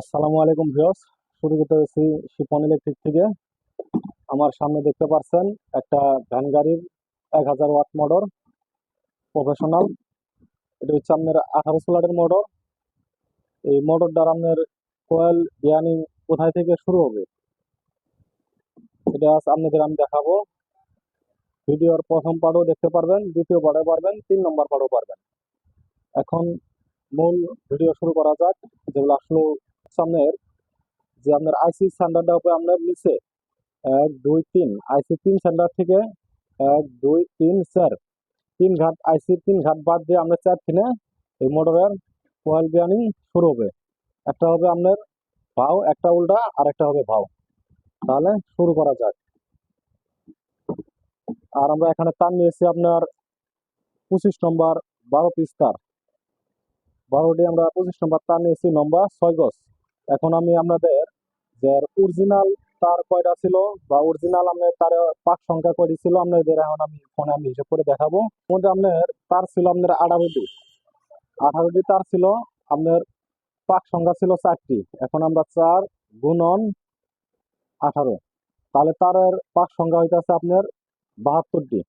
আসসালামু আলাইকুম ভিউয়ার্স। শুরু করতে হয়েছি শিপন ইলেকট্রিক থেকে। আমার সামনে দেখতে পাচ্ছেন একটা ভ্যান গাড়ির এক হাজার ওয়াট মোটর প্রফেশনাল এটা হচ্ছে আপনার আঠারো সোলারের মোটর। এই মোটর দ্বারা আপনার কোয়েল বিয়ানিং কোথায় থেকে শুরু হবে? এটা আপনাদের আমি দেখাবো। ভিডিওর প্রথম পার্টও দেখতে পারবেন, দ্বিতীয় পার্টও পারবেন, তিন নম্বর পার্টও পারবেন। এখন মূল ভিডিও শুরু করা যাক, যেগুলো আসলে সামনের যে আপনার আইসি স্ট্যান্ডার্ডটা উপরে আপনার নিচে, এক, দুই, তিন। আইসি তিন স্ট্যান্ডার্ড থেকে, এক, দুই, তিন, চার। তিন ঘাট আইসি তিন ঘাট বাদ দিয়ে আমরা চার কিনে এই মোটরের কয়েল বিয়ানিং শুরু হবে। একটা হবে আপনার ভাও, একটা উল্টা, আর একটা হবে ভাও। তাহলে শুরু করা যাক। আর আমরা এখানে তার নিয়েছি আপনার পঁচিশ নম্বর বারো পিস তার বারোটি আমরা পঁচিশ নম্বর তার নিয়েছি, নম্বর ছয় গজ। এখন আমি আপনাদের যে অরিজিনাল তার কয়টা ছিল বা অরিজিনাল আপনার তার পাক সংখ্যা কয়টি ছিল আপনাদের এখন আমি ফোনে আমি হিসাব করে দেখাবো। মধ্যে আপনার তার ছিল আপনার আঠারোটি। আঠারোটি তার ছিল আপনার পাক সংখ্যা ছিল চারটি। এখন আমরা চার গুণন আঠারো। তাহলে তারের পাক সংখ্যা হইতেছে আপনার বাহাত্তরটি।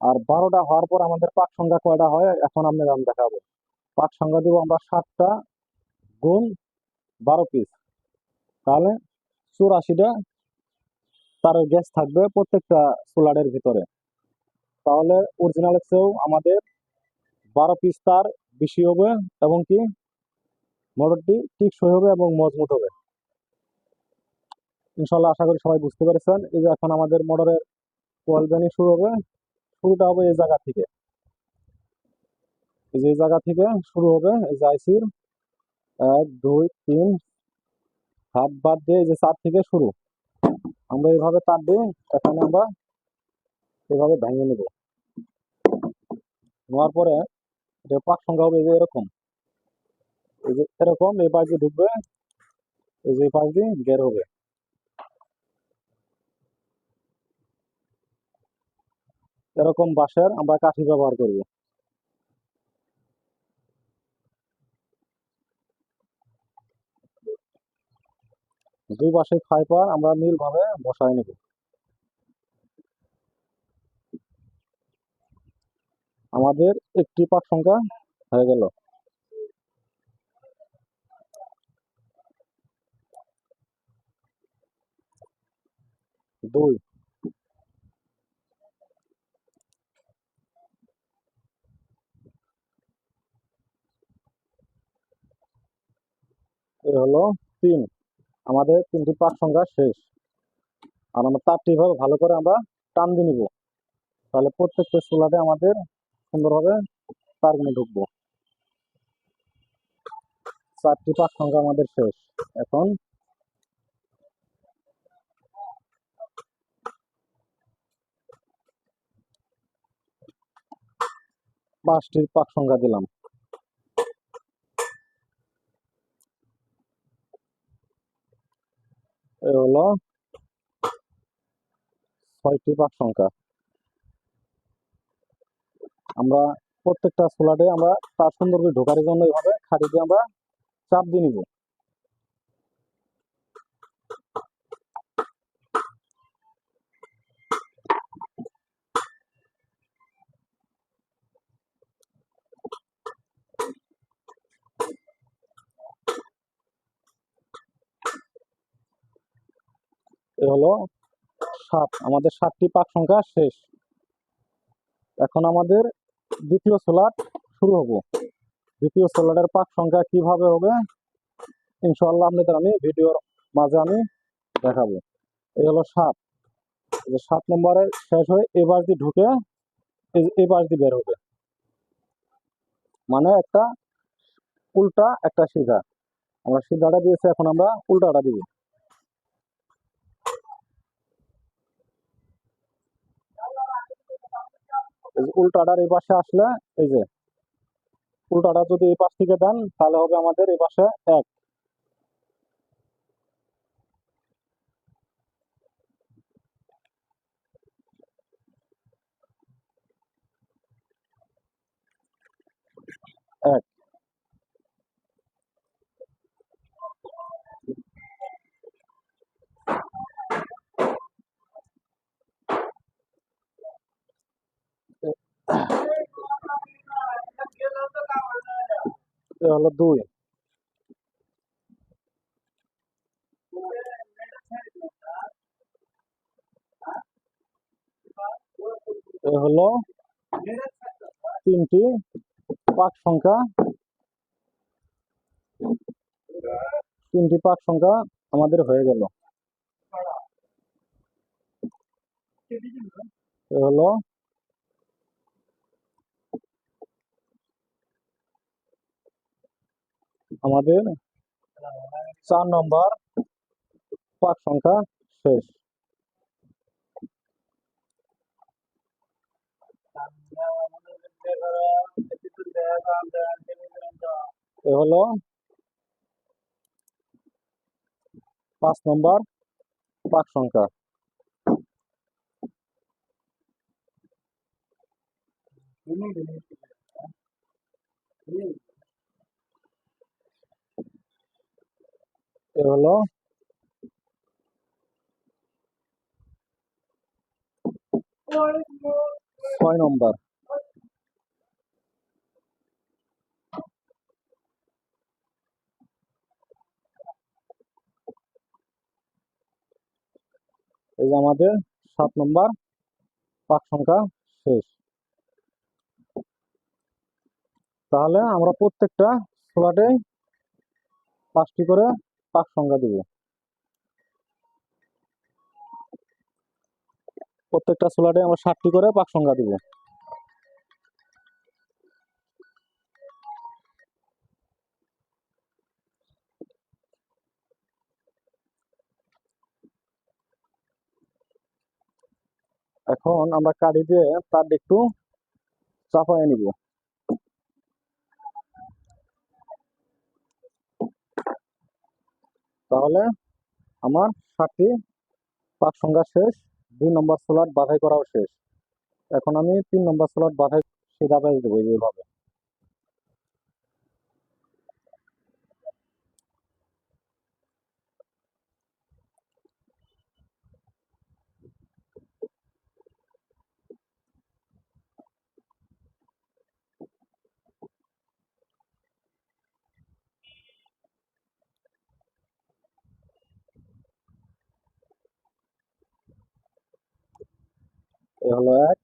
আর বারোটা হওয়ার পর আমাদের পাক সংখ্যা কয়টা হয়? এখন আপনার আমি দেখাবো। পাক সংখ্যা দিব আমরা সাতটা গুণ বারো পিস তাহলে চুরাশিটা তার গ্যাস থাকবে প্রত্যেকটা সোলারের ভিতরে। তাহলে অরিজিনালের চেয়েও আমাদের বারো পিস তার বেশি হবে এবং কি মোটরটি টিকসই হবে এবং মজবুত হবে। ইনশাল্লাহ আশা করি সবাই বুঝতে পেরেছেন। এই যে এখন আমাদের মোটরের কোয়াল ব্যানি শুরু হবে। শুরুটা হবে এই জায়গা থেকে। এই যে জায়গা থেকে শুরু হবে এই যে আইসির এক, দুই, তিন, হাত বাদ দিয়ে যে চার থেকে শুরু। আমরা এইভাবে তার দিয়ে এখন আমরা এভাবে ভেঙে নেব। নেওয়ার পরে এটা পাক সংখ্যা হবে এই যে এরকম। এই যে এরকম, এই পাশ দিয়ে ঢুকবে, এই যে পাশ দিয়ে বের হবে। এরকম বাঁশের আমরা কাঠি ব্যবহার করব। দুই পাশে ফাইবার আমরা নীল ভাবে বসায় নেব। আমাদের একটি পাক সংখ্যা হয়ে গেল। দুই। এ হলো তিন। আমাদের তিনটি পাক সংখ্যা শেষ। আর আমরা তারটি ভাবে ভালো করে আমরা টান দিয়ে নিব। তাহলে প্রত্যেকটা সোলাতে আমাদের সুন্দরভাবে তারগুলো ঢুকবো। চারটি পাক সংখ্যা আমাদের শেষ। এখন পাঁচটির পাক সংখ্যা দিলাম এ হলো ছয়টি পাক সংখ্যা। আমরা প্রত্যেকটা সোলাডে আমরা তার সুন্দর করে ঢোকার জন্য এইভাবে দিয়ে আমরা চাপ দিয়ে নিব। এ হলো সাত, আমাদের সাতটি পাক সংখ্যা শেষ। এখন আমাদের দ্বিতীয় সোলাট শুরু হব। দ্বিতীয় সোলাটের পাক সংখ্যা কীভাবে হবে? ইনশাল্লাহ আপনাদের আমি ভিডিওর মাঝে আমি দেখাবো। এই হলো সাত। সাত নম্বরে শেষ হয়ে এবার দিয়ে ঢুকে এই পাশ দিয়ে বের হবে। মানে একটা উল্টা একটা সিধা। আমরা সিধাটা দিয়েছি, এখন আমরা উল্টাটা দিব। এই যে উল্টাটার এই পাশে আসলে, এই যে উল্টাটা যদি এই পাশ থেকে দেন, তাহলে হবে আমাদের এই পাশে এক। এক। এ হলো দুই এ হলো তিনটি পাক সংখ্যা তিনটি পাক সংখ্যা আমাদের হয়ে গেল হলো আমাদের চার নম্বর পাক সংখ্যা শেষ। এ হলো পাঁচ নম্বর পাক সংখ্যা। এ হলো ছয় নম্বর। এই যে আমাদের সাত নম্বর পাক সংখ্যা শেষ। তাহলে আমরা প্রত্যেকটা স্লটে পাঁচটি করে পাক সংখ্যা দিব। প্রত্যেকটা স্লটে আমরা ষাটটি করে পাক সংখ্যা দিব। এখন আমরা কাঠি দিয়ে তার একটু চাপায় নিব। তাহলে আমার ষাটটি পাক সংখ্যা শেষ, দুই নম্বর স্লট বাধাই করাও শেষ। এখন আমি তিন নম্বর স্লট বাধাই পাই দেবো এইভাবে। হলো এক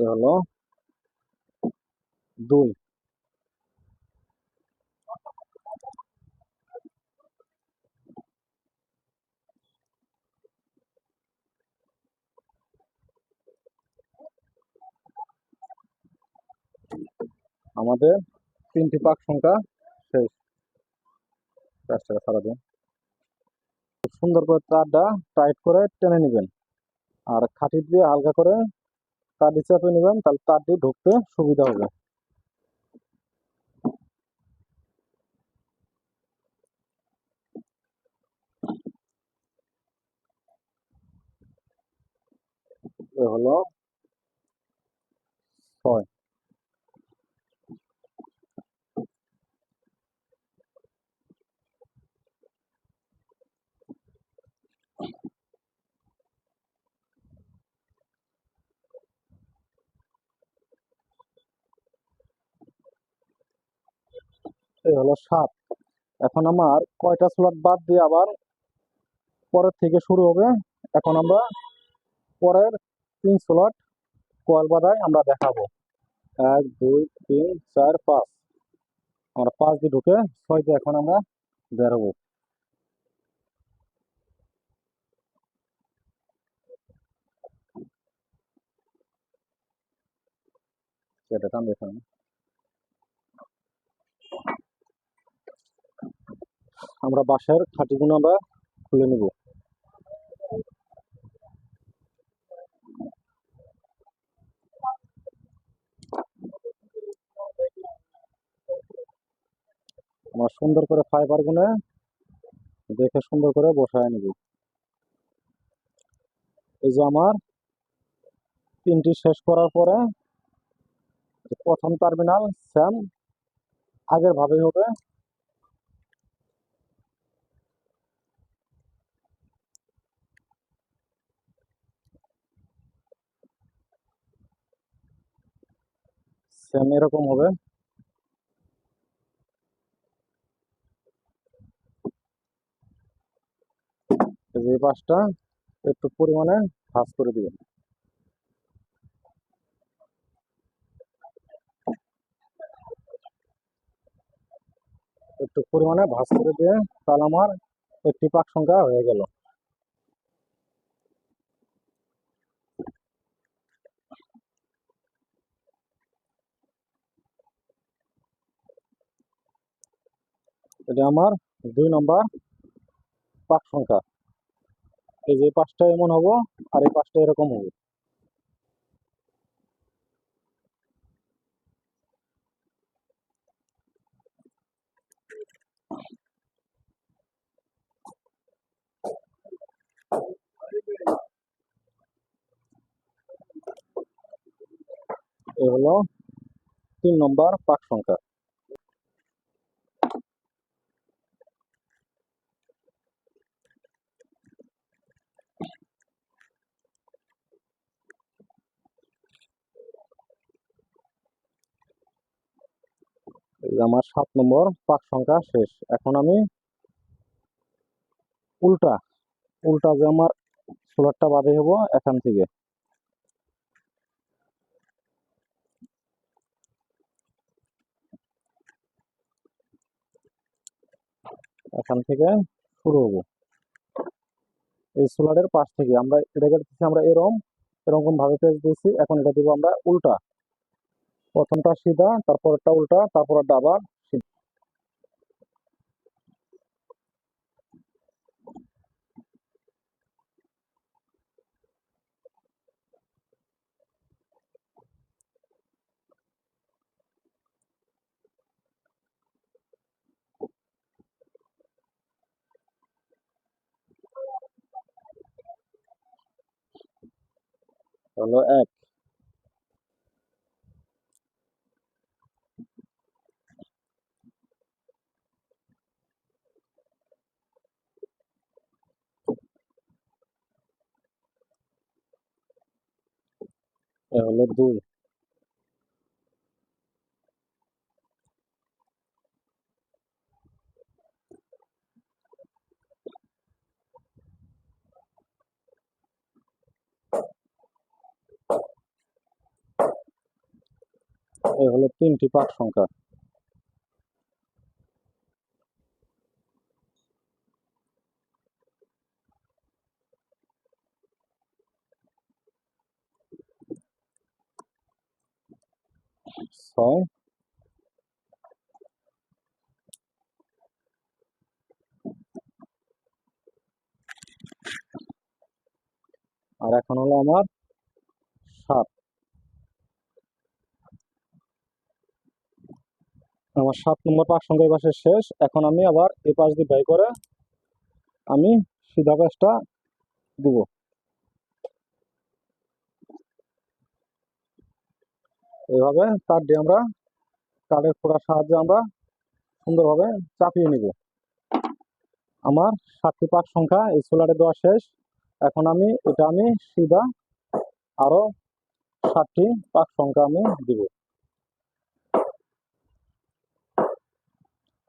হলো দুই আমাদের তিনটি পাক সংখ্যা শেষ। সারা দিন। সুন্দর করে তারটা টাইট করে টেনে নেবেন। আর খাঁটি দিয়ে হালকা করে তারটি চেপে নেবেন, তাহলে তারটি ঢুকতে সুবিধা হবে। হলো ছয়। এই হলো সাত। এখন আমার কয়টা স্লট বাদ দিয়ে আবার পরের থেকে শুরু হবে? এখন আমরা পরের তিন স্লট কয়েল বাদায় আমরা দেখাবো। এক, দুই, তিন, চার, পাঁচ। আমরা পাঁচ দিয়ে ঢুকে ছয় দিয়ে এখন আমরা বের হব সেটা টান দেখুন আমরা বাসার খাটিগুলো আমরা খুলে নিব। আমরা সুন্দর করে ফাইবার গুনে দেখে সুন্দর করে বসায় নিব। এই যে আমার তিনটি শেষ করার পরে প্রথম টার্মিনাল স্যাম আগের ভাবেই হবে। সেম এরকম হবে। এই পাশটা একটু পরিমাণে ভাঁজ করে দিবেন। একটু পরিমাণে ভাঁজ করে দিয়ে তাহলে আমার একটি পাক সংখ্যা হয়ে গেল। এটা আমার দুই নম্বর পাক সংখ্যা। এই যে পাঁচটা এমন হব, আর এই পাঁচটা এরকম হবে। হলো তিন নম্বর পাক সংখ্যা। আমার সাত নম্বর পাক সংখ্যা শেষ। এখন আমি উল্টা উল্টা যে আমার সোলারটা বাদে হব এখান থেকে। এখান থেকে শুরু হব। এই সোলারের পাশ থেকে আমরা এটাকে আমরা এরকম এরকম ভাবে পেজ দিয়েছি, এখন এটা দিব আমরা উল্টা। প্রথমটা সিধা তারপরটা উল্টা তারপরটা আবার হলো এক এ হলো দুই হলো তিনটি পাঠ সংখ্যা। ছয় আর এখন হলো আমার সাত। আমার সাত নম্বর পাক সংখ্যা পাশে শেষ। এখন আমি আবার এই পাশ দিয়ে ব্যয় করে আমি সিধা পাশটা দিব। এইভাবে তার দিয়ে আমরা কাঠের ফোড়ার সাহায্যে আমরা সুন্দরভাবে চাপিয়ে নিব। আমার সাতটি পাক সংখ্যা, এই সোলারে দেওয়া শেষ। এখন আমি, এটা আমি সিধা আরও সাতটি পাক সংখ্যা আমি দিব।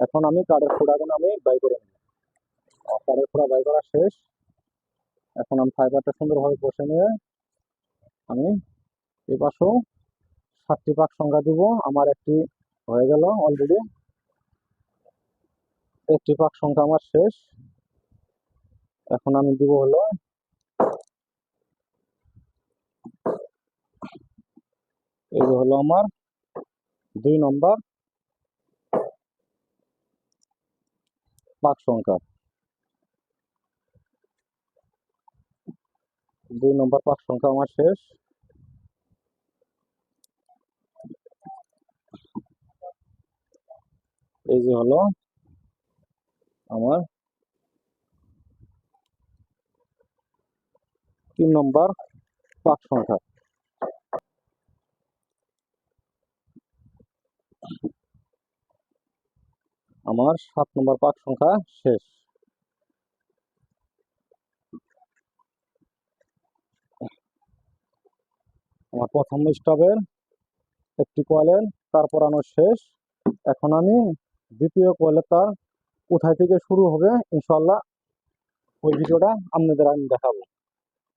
এখন আমি কাঠের ফোড়াগুলো আমি বাই করে নেব। কাঠের ফোড়া বাই করা শেষ। এখন আমি ফাইবারটা সুন্দরভাবে বসে নিয়ে আমি এই পাশেও সাতটি পাক সংখ্যা দিব, আমার একটি হয়ে গেল অলরেডি একটি পাক সংখ্যা আমার শেষ। এখন আমি দিব হলো এই হলো আমার দুই নম্বর পাক সংখ্যা। দুই নম্বর পাক সংখ্যা আমার শেষ। এই যে হলো আমার তিন নম্বর পাক সংখ্যা। আমার সাত নম্বর পাক সংখ্যা শেষ। আমার প্রথম স্টপের একটি কয়েলের তার পরানো শেষ। এখন আমি দ্বিতীয় কয়েলের তার কোথায় থেকে শুরু হবে ইনশাল্লাহ ওই ভিডিওটা আপনাদের আমি দেখাবো।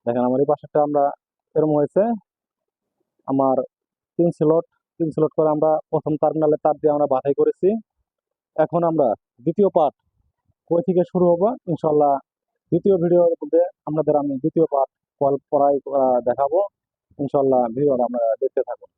দেখেন আমার এই পাশেরটা আমরা এরম হয়েছে, আমার তিন স্লট তিন স্লট করে আমরা প্রথম টার্মিনালে তার দিয়ে আমরা বাধাই করেছি। এখন আমরা দ্বিতীয় পার্ট কই থেকে শুরু হব ইনশাল্লাহ দ্বিতীয় ভিডিওর মধ্যে আপনাদের আমি দ্বিতীয় পার্ট কল করাই দেখাবো। ইনশাল্লাহ ভিডিওটা আমরা দেখতে থাকুন।